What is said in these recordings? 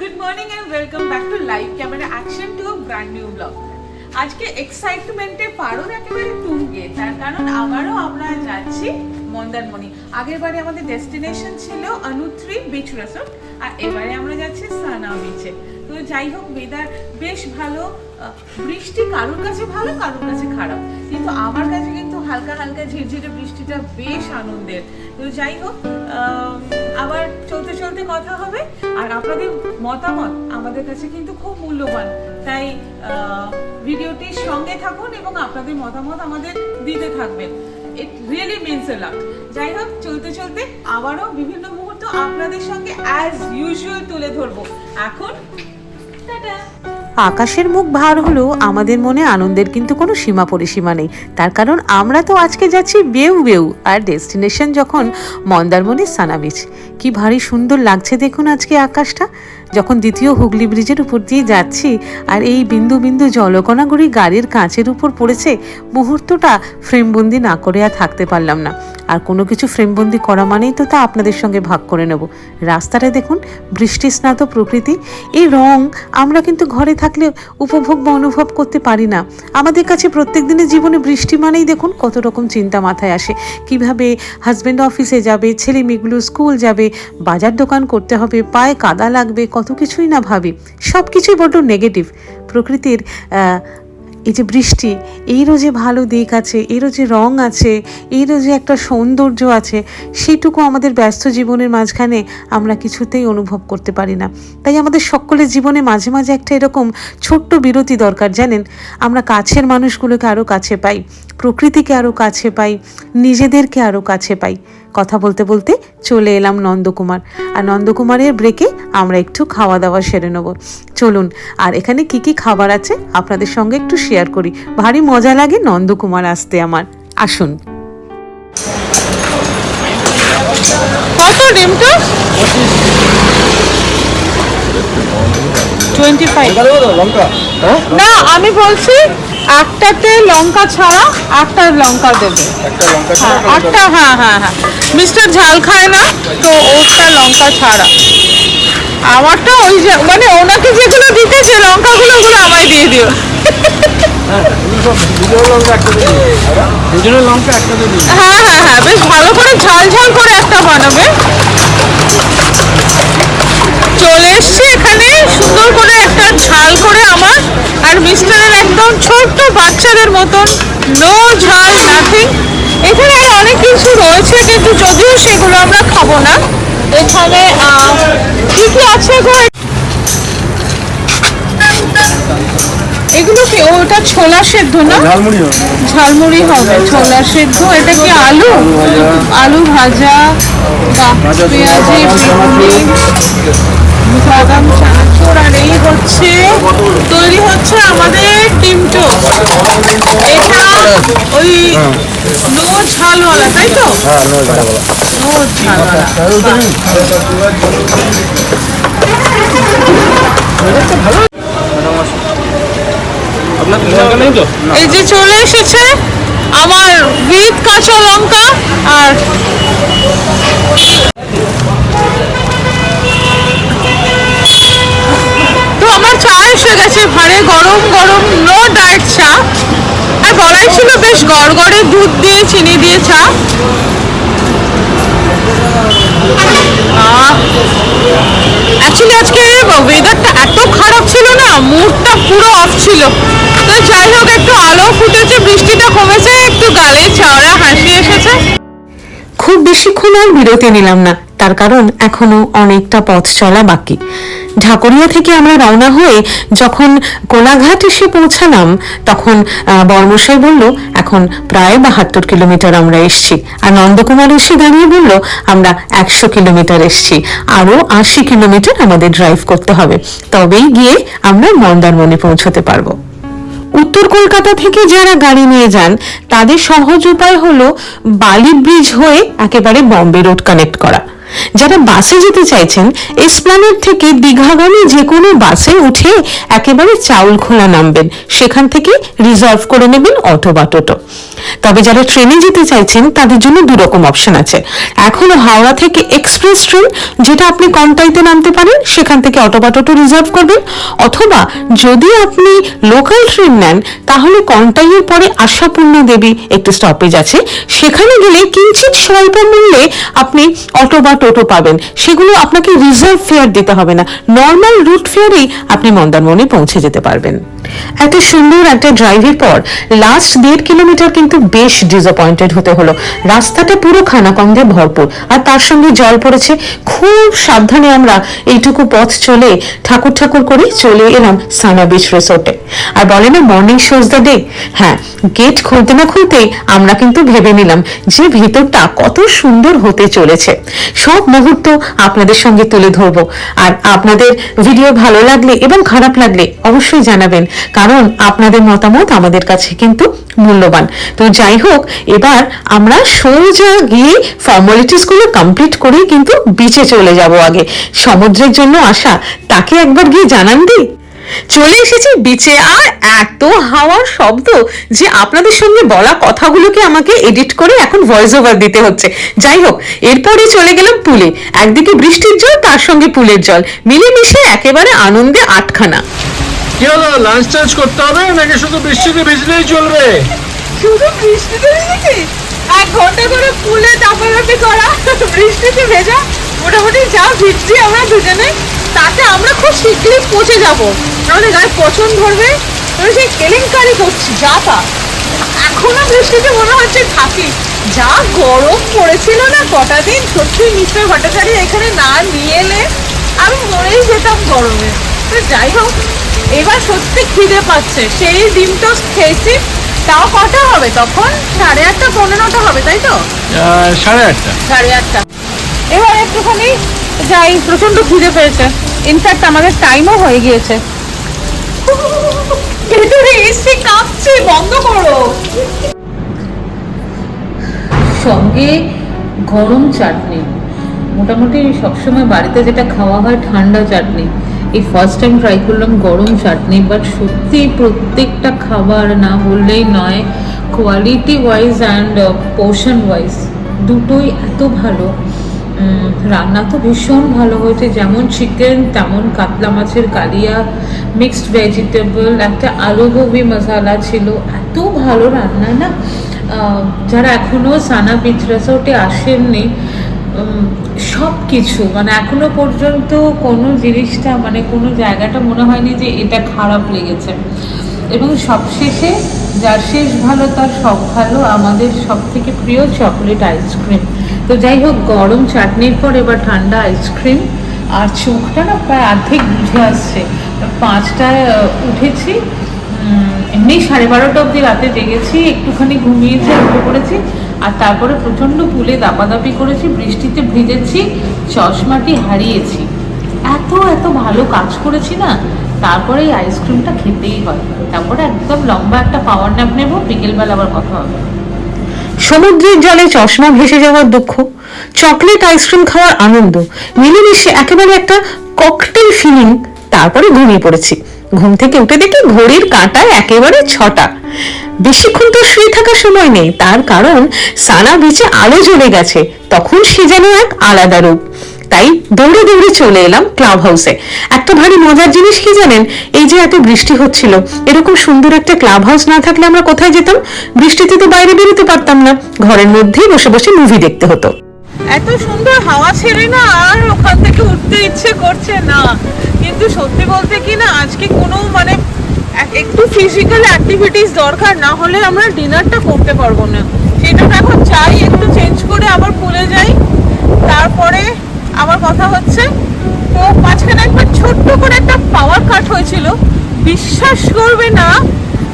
Good morning and welcome back to live camera action to brand new vlog আজকে এক্সাইটমেন্টে পারুন একেবারে তুঙ্গে, তার কারণ আবারও আমরা যাচ্ছি মন্দারমণি। আগের বারে আমাদের ডেস্টিনেশন ছিল অনুত্রি বিচ রিসোর্ট আর এবারে আমরা যাচ্ছি সানা বিচে তো যাই হোক ওয়েদার বেশ ভালো বৃষ্টি কারোর কাছে ভালো, কারোর কাছে খারাপ। কিন্তু আমার কাছে কিন্তু হালকা হালকা ঝিরঝিরে বৃষ্টিটা বেশ আনন্দের। তো যাই হোক আবার চলতে চলতে কথা হবে। আর আপনাদের মতামত আমাদের কাছে কিন্তু খুব মূল্যবান। তাই ভিডিওটির সঙ্গে থাকুন এবং আপনাদের মতামত আমাদের দিতে থাকবেন। It really means a lot যাই হোক, চলতে চলতে আবারও বিভিন্ন মুহূর্ত আপনাদের সঙ্গে অ্যাজ ইউজুয়াল তুলে ধরবো। এখন, টাটা! আকাশের মুখ ভার হলেও আমাদের মনে আনন্দের কিন্তু কোনো সীমা পরিসীমা নেই। তার কারণ আমরা তো আজকে যাচ্ছি বেউ বেউ আর ডেস্টিনেশন যখন মন্দারমণির সানাবিচ। কি ভারী সুন্দর লাগছে দেখুন আজকে আকাশটা। যখন দ্বিতীয় হুগলি ব্রিজের উপর দিয়ে যাচ্ছি আর এই বিন্দু বিন্দু জলকণাগুড়ি গাড়ির কাঁচের উপর পড়েছে, মুহূর্তটা ফ্রেমবন্দি না করে আর থাকতে পারলাম না। আর কোনো কিছু ফ্রেমবন্দি করা মানেই তো তা আপনাদের সঙ্গে ভাগ করে নেব। রাস্তাটা দেখুন বৃষ্টি স্নাত প্রকৃতি। এই রং আমরা কিন্তু ঘরে থাকলে উপভোগ বা অনুভব করতে পারি না। আমাদের কাছে প্রত্যেক দিনের জীবনে বৃষ্টি মানেই দেখুন কত রকম চিন্তা মাথায় আসে। কীভাবে হাজব্যান্ড অফিসে যাবে ছেলে মেয়েগুলো স্কুল যাবে, বাজার দোকান করতে হবে, পায়ে কাদা লাগবে কত কিছুই না ভাবি সব কিছুই বড্ড নেগেটিভ প্রকৃতির এই যে বৃষ্টি এরও যে ভালো দিক আছে এরও যে রং আছে এরও যে একটা সৌন্দর্য আছে সেটুকু আমাদের ব্যস্ত জীবনের মাঝখানে আমরা কিছুতেই অনুভব করতে পারি না। তাই আমাদের সকলের জীবনে মাঝে মাঝে একটা এরকম ছোট্ট বিরতি দরকার, জানেন? আমরা কাছের মানুষগুলোকে আরও কাছে পাই, প্রকৃতিকে আরও কাছে পাই, নিজেদেরকে আরও কাছে পাই। কথা বলতে বলতে চলে এলাম নন্দকুমার। আর নন্দকুমারের ব্রেকে আমরা একটু খাওয়া দাওয়া সেরে নেব। চলুন, আর এখানে কি কি খাবার আছে আপনাদের সঙ্গে একটু শেয়ার করি। ভারী মজা লাগে নন্দকুমার আসতে আমার। আসুন। কত ডিমটা টোয়েন্টি ফাইভ হ্যাঁ? না আমি বলছি একটাতে লঙ্কা ছাড়া একটা লঙ্কা দেবে। একটা হ্যাঁ হ্যাঁ হ্যাঁ হ্যাঁ। মিস্টার ঝাল খায় না তো ওটা লঙ্কা ছাড়া। আমারটা ওই যে মানে ওনাকে যেগুলো দিতে দিতেছে লঙ্কাগুলো ওগুলো আমায় দিয়ে দিও। দিন হ্যাঁ হ্যাঁ হ্যাঁ বেশ ভালো আমরা খাব না। এখানে কি কি আছে গো? এগুলো কি ওটা ছোলা সেদ্ধ না? ঝালমুড়ি হবে। ছোলা সেদ্ধ। এটা কি আলু? আলু ভাজা পেঁয়াজি বাদাম চানাচুর আর এই হচ্ছে তৈরি হচ্ছে আমাদের ডিমটো এটা ওই নো ঝালওয়ালা তাই তো? এই যে চলে এসেছে আমার উইথ কাঁচা লঙ্কা আর তো আমার চা এসে গেছে ভারে গরম গরম নো ডায়েট চা। আর গড়াই ছিল বেশ গড়গড়ে দুধ দিয়ে, চিনি দিয়ে চা। অ্যাকচুয়ালি আজকে ওয়েদারটা এত খারাপ ছিল না মুডটা পুরো অফ ছিল। তো যাই হোক, একটু আলো ফুটেছে, বৃষ্টিটা কমেছে, একটু গালে চাওড়া হাসি এসেছে। খুব বেশিক্ষণ আর বিরতি নিলাম না। তার কারণ এখনও অনেকটা পথ চলা বাকি। ঢাকুরিয়া থেকে আমরা রওনা হয়ে যখন কোলাঘাট এসে পৌঁছালাম, তখন বর্মশাই বলল, এখন প্রায় বাহাত্তর কিলোমিটার আমরা এসছি। আর নন্দকুমার এসে দাঁড়িয়ে বলল, আমরা একশো কিলোমিটার এসছি। আরও আশি কিলোমিটার আমাদের ড্রাইভ করতে হবে। তবেই গিয়ে আমরা মন্দারমণি পৌঁছতে পারব। উত্তর কলকাতা থেকে যারা গাড়ি নিয়ে যান, তাদের সহজ উপায় হলো বালি ব্রিজ হয়ে একেবারে বম্বে রোড কানেক্ট করা। যারা বাসে যেতে চাইছেন এসপ্লানেড থেকে দীঘাগামী যে কোনো বাসে উঠে একেবারে চাউল খোলা নামবেন। সেখান থেকে রিজার্ভ করে নেবেন অটো বা টোটো। তবে যারা ট্রেনে যেতে চাইছেন, তাদের জন্য দু রকম অপশন আছে। এখনও হাওড়া থেকে এক্সপ্রেস ট্রেন যেটা আপনি কন্টাইতে নামতে পারেন, সেখান থেকে অটো বা টোটো রিজার্ভ করবেন। অথবা যদি আপনি লোকাল ট্রেন নেন, তাহলে কন্টাইয়ের পরে আশাপূর্ণা দেবী একটু স্টপেজ আছে। সেখানে গেলে কিঞ্চিত স্বল্প মূল্যে আপনি অটো বা টোটো পাবেন। সেগুলো আপনাকে রিজার্ভ ফেয়ার দিতে হবে না। নর্মাল রুট ফেয়ারেই আপনি মন্দারমণি পৌঁছে যেতে পারবেন। একটা সুন্দর একটা ড্রাইভের পর লাস্ট দেড় কিলোমিটার কিন্তু বেশ ডিসঅ্যাপয়েন্টেড হতে হলো। রাস্তাটা পুরো খানাকন্দে ভরপুর। আর তার সঙ্গে জল পড়েছে। খুব সাবধানে আমরা এইটুকু পথ চলে ঠাকুর ঠাকুর করে চলে এলাম সানা বিচ রিসোর্টে আর বলে না মর্নিং শোজ দ্য ডে হ্যাঁ গেট খুলতে না খুলতেই আমরা কিন্তু ভেবে নিলাম যে ভেতরটা কত সুন্দর হতে চলেছে। সব মুহূর্ত আপনাদের সঙ্গে তুলে ধরবো। আর আপনাদের ভিডিও ভালো লাগলে এবং খারাপ লাগলে অবশ্যই জানাবেন, কারণ আপনাদের মতামত আমাদের কাছে কিন্তু মূল্যবান। তো যাই হোক, এবার আমরা সোজা গিয়ে ফর্মালিটিসগুলো কমপ্লিট করেই কিন্তু বিচে চলে যাব আগে। সমুদ্রের জন্য আসা, তাকে একবার গিয়ে জানান দিই চলে এসেছি বিচে আর এত হাওয়ার শব্দ যে আপনাদের সঙ্গে বলা কথাগুলোকে আমাকে এডিট করে এখন ভয়েস ওভার দিতে হচ্ছে। যাই হোক এরপরে চলে গেলাম পুলে। একদিকে বৃষ্টির জল তার সঙ্গে পুলের জল। মিলেমিশে একেবারে আনন্দে আটখানা। কি হলো? লাঞ্চ টাঞ্চ করতে হবে নাকি শুধু বৃষ্টিতে ভিজলেই চলবে? শুধু বৃষ্টিতে ভিজেছি? এক ঘণ্টা করে পুলে দাপাদাপি করা বৃষ্টিতে ভেজা। মোটামুটি যা ভিজছি আমরা দুজনে। তাতে আমরা খুব শীঘ্রই পৌঁছে যাব। নাহলে গায়ে পছন্দ ধরবে? মানে সেই কেলেঙ্কারি করছি যা তা। এখনও বৃষ্টিতে মনে হচ্ছে থাকি। যা গরম পড়েছিল না কটা দিন সত্যি মিস্টার ভট্টাচার্য এখানে না নিয়ে এলে আমি মরেই যেতাম গরমে। তো যাই হোক এবার সত্যি খিদে পাচ্ছে। সেই ডিম টোস্ট খেয়েছি তাও কটা হবে তখন? সাড়ে আটটা পনেরোটা হবে তাই তো? সাড়ে আটটা। সাড়ে আটটা। এবার একটুখানি যাই প্রচণ্ড খিদে পেয়েছে। ইনফ্যাক্ট আমাদের টাইমও হয়ে গিয়েছে। ভেতরে এসে কাঁপছে, বন্ধ করো। সঙ্গে গরম চাটনি। মোটামুটি সবসময় বাড়িতে যেটা খাওয়া হয় ঠান্ডা চাটনি। এই ফার্স্ট টাইম ট্রাই করলাম গরম চাটনি বাট সত্যি প্রত্যেকটা খাবার না বললেই নয় quality wise and portion wise দুটোই এত ভালো। রান্না তো ভীষণ ভালো হয়েছে, যেমন চিকেন তেমন কাতলা মাছের কালিয়া মিক্সড ভেজিটেবল একটা আলু গোবি মশালা ছিল, এত ভালো রান্না না? যারা এখনও সানা বিচ রিসোর্টে আসেননি সব কিছু মানে এখনও পর্যন্ত কোনো জিনিসটা মানে কোনো জায়গাটা মনে হয়নি যে এটা খারাপ লেগেছে। এবং সবশেষে, যার শেষ ভালো, তার সব ভালো, আমাদের সব থেকে প্রিয় চকলেট আইসক্রিম তো যাই হোক, গরম চাটনির পর এবার ঠান্ডা আইসক্রিম। আর চোখটা না প্রায় অর্ধেক বুঝে আসছে। পাঁচটায় উঠেছি। এমনি সাড়ে বারোটা অবধি রাতে জেগেছি, একটুখানি ঘুমিয়েছি উঠে পড়েছি আর তারপরে প্রচণ্ড পুলে দাপাদাপি করেছি, বৃষ্টিতে ভিজেছি, চশমাটি হারিয়েছি। এত এত ভালো কাজ করেছি না, তারপরে এই আইসক্রিমটা খেতেই হয়। তারপরে একদম লম্বা একটা পাওয়ার ন্যাপ নেব, বিকেলবেলা আবার কথা হবে। সমুদ্রের জলে চশমা ভেসে যাওয়ার দুঃখ, চকলেট আইসক্রিম খাওয়ার আনন্দ, মিলেমিশে একেবারে একটা ককটেল ফিলিং তারপরে ঘুমিয়ে পড়েছি। ঘুম থেকে উঠে দেখি ঘড়ির কাঁটায় একেবারে ছটা। বেশিক্ষণ তো শুয়ে থাকার সময় নেই, তার কারণ সানা বিচে আলো জ্বলে গেছে, তখন সে যেন এক আলাদা রূপ। তাই দৌড়ে দৌড়ে চলে এলাম ক্লাব হাউসে একটা ভারী মজার জিনিস কি জানেন? এই যে এত বৃষ্টি হচ্ছিল, এরকম সুন্দর একটা ক্লাব হাউস না থাকলে আমরা কোথায় যেতাম? বৃষ্টিতে তো বাইরে বেরোতে পারতাম না, ঘরের মধ্যেই বসে বসে মুভি দেখতে হতো। এত সুন্দর হাওয়া ছেড়ে না আর ওখান থেকে উঠতে ইচ্ছে করছে না। কিন্তু সত্যি বলতে কি না, আজকে কোনো মানে একটু ফিজিক্যাল অ্যাক্টিভিটিস দরকার, না হলে আমরা ডিনারটা করতে পারব না। সেটা এখন চাই, একটু চেঞ্জ করে আবার খুলে যাই। তারপরে আমার কথা হচ্ছে তো মাঝখানে একবার ছোট্ট করে একটা পাওয়ার কাট হয়েছিল। বিশ্বাস করবে না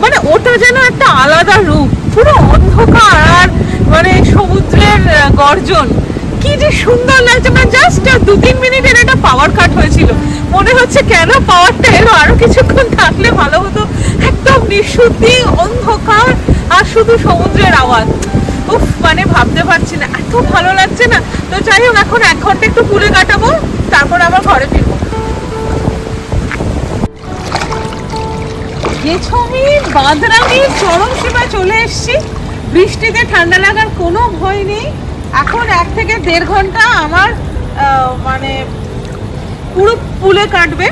মানে ওটা যেন একটা আলাদা রূপ, পুরো অন্ধকার আর মানে সমুদ্রের গর্জন। কি যে সুন্দর লাগছে মানে জাস্ট দু তিন মিনিটের একটা পাওয়ার কাট হয়েছিল। মনে হচ্ছে কেন পাওয়ারটা এলো? আরও কিছুক্ষণ থাকলে ভালো হতো। একদম নিঃশুদ্ধি, অন্ধকার আর শুধু সমুদ্রের আওয়াজ। উফ মানে ভাবতে পারছি না, এত ভালো লাগছে না। তো যাই হোক, এখন এক ঘণ্টা একটু পুলে কাটাবো, তারপর আবার ঘরে ফিরবো। গেছমি বাঁদরানির চরম সীমায় চলে এসেছি। বৃষ্টিতে ঠান্ডা লাগার কোনো ভয় নেই। এখন এক থেকে দেড় ঘণ্টা আমার মানে পুরো পুলে কাটবে।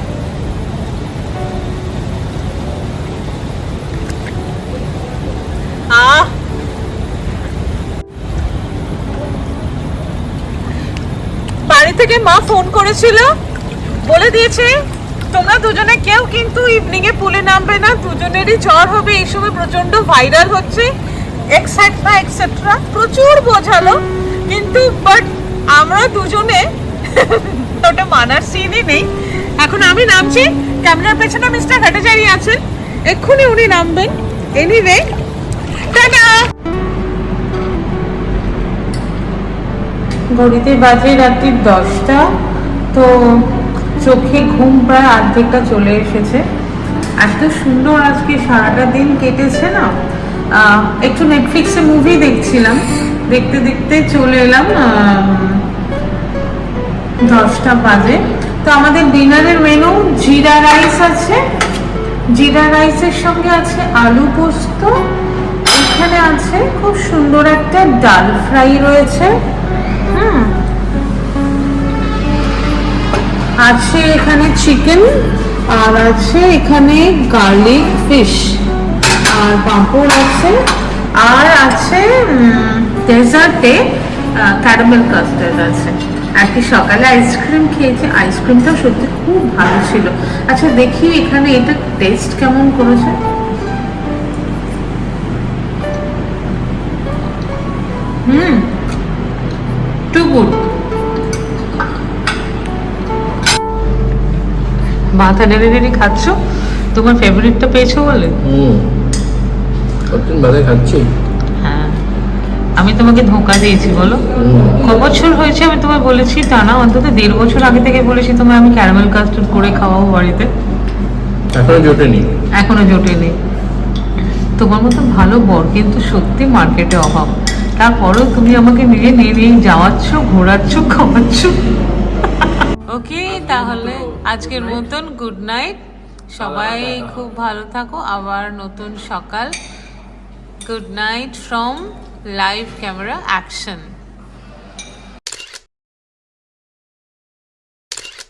থেকে মা ফোন করেছিল। বলে দিয়েছে, তোমরা দুজনে কেউ কিন্তু ইভিনিং এ পুলে নামবে না, দুজনেরই জ্বর হবে, এই সময় প্রচণ্ড ভাইরাল হচ্ছে এক্সেট্রা এক্সেট্রা প্রচুর বোঝালো, কিন্তু বাট আমরা দুজনে ওটা মানার সিনই নেই। এখন আমি নামছি, ক্যামেরার পেছনে মিস্টার ভট্টাচার্য আছেন, এক্ষুনি উনি নামবেন। এনিওয়ে টাটা ঘড়িতে বাজে রাত্রি দশটা, তো চোখে ঘুম প্রায় অর্ধেকটা চলে এসেছে। এত সুন্দর আজকে সারাটা দিন কেটেছে না। একটু নেটফ্লিক্সে মুভি দেখছিলাম। দেখতে দেখতে চলে এলাম দশটা বাজে। তো আমাদের ডিনারের মেনু জিরা রাইস আছে। জিরা রাইসের সঙ্গে আছে আলু পোস্ত। এখানে আছে খুব সুন্দর একটা ডাল ফ্রাই রয়েছে। আছে এখানে চিকেন, আর আছে এখানে গার্লিক ফিশ, আর পাঁপড় আছে, আর আছে ডেজার্টে ক্যারামেল কাস্টার্ড আছে। আর কি সকালে আইসক্রিম খেয়েছি আইসক্রিমটা সত্যি খুব ভালো ছিল। আচ্ছা দেখি এখানে এটা টেস্ট কেমন করেছে। গুড মাথা খাচ্ছ? তোমার ফেভারিটটা পেয়েছ বলে? কতদিন বাদে খাচ্ছি। হ্যাঁ। আমি তোমাকে ধোকা দিয়েছি বলো। ক বছর হয়েছে আমি তোমায় বলেছি তা না অন্তত দেড় বছর আগে থেকে বলেছি তোমায় আমি ক্যারামেল কাস্টার্ড করে খাওয়াবো বাড়িতে। এখনও জোটেনি। এখনও জোটেনি। তোমার মতো ভালো বর কিন্তু সত্যি মার্কেটে অভাব। তারপরেও তুমি আমাকে নিয়ে নিয়ে নিয়ে যাওয়াচ্ছ, ঘোরাচ্ছ, খাওয়াচ্ছ। ওকে, তাহলে আজকের মতন গুড নাইট সবাই খুব ভালো থাকো। আবার নতুন সকাল। Good night from live camera action